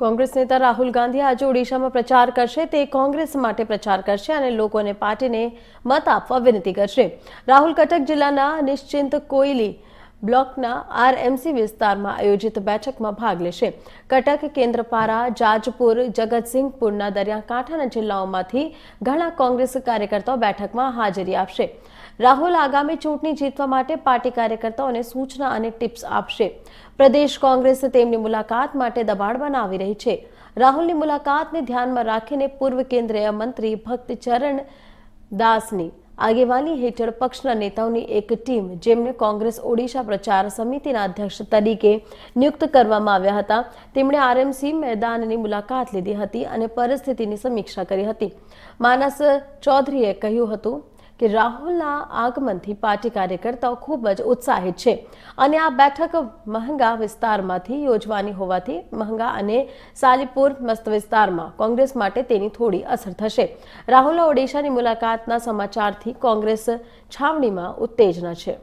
કોંગ્રેસ નેતા રાહુલ ગાંધી આજે ઓડિશામાં પ્રચાર કરશે. તે કોંગ્રેસ માટે પ્રચાર કરશે અને લોકોને પાર્ટીને મત આપવા વિનંતી કરશે. રાહુલ કટક જિલ્લાના નિશ્ચિંત કોયલી બ્લોકના આરએમસી વિસ્તારમાં આયોજિત બેઠકમાં ભાગ લેશે. કટક, કેન્દ્રપારા, જાજપુર, જગતસિંહપુરના દરિયાકાંઠાના જિલ્લાઓમાંથી ઘણા કોંગ્રેસ કાર્યકર્તાઓ બેઠકમાં હાજરી આપશે. રાહુલ આગામી ચૂંટણી જીતવા માટે પાર્ટી કાર્યકર્તાઓને સૂચના અને ટિપ્સ આપશે. પ્રદેશ કોંગ્રેસ તેમની મુલાકાત માટે દબાણ બનાવી રહી છે. રાહુલની મુલાકાતને ધ્યાનમાં રાખીને પૂર્વ કેન્દ્રીય મંત્રી ભક્ત ચરણ દાસની આગેવાની હેઠળ પક્ષના નેતાઓની એક ટીમ જેમને કોંગ્રેસ ઓડિશા પ્રચાર સમિતિના અધ્યક્ષ તરીકે નિયુક્ત કરવામાં આવ્યા હતા. તેમણે આરએમસી મેદાનની મુલાકાત લીધી હતી અને પરિસ્થિતિની સમીક્ષા કરી હતી. માનસ ચૌધરીએ કહ્યું હતું કે રાહુલના આગમનથી પાર્ટી કાર્યકર્તાઓ ખૂબ જ ઉત્સાહિત છે અને આ બેઠક મહંગા વિસ્તારમાંથી યોજવાની હોવાથી મહંગા અને સાલીપુર મસ્ત વિસ્તારમાં કોંગ્રેસ માટે તેની થોડી અસર થશે. રાહુલના ઓડિશાની મુલાકાતના સમાચારથી કોંગ્રેસ છાવણીમાં ઉત્તેજના છે.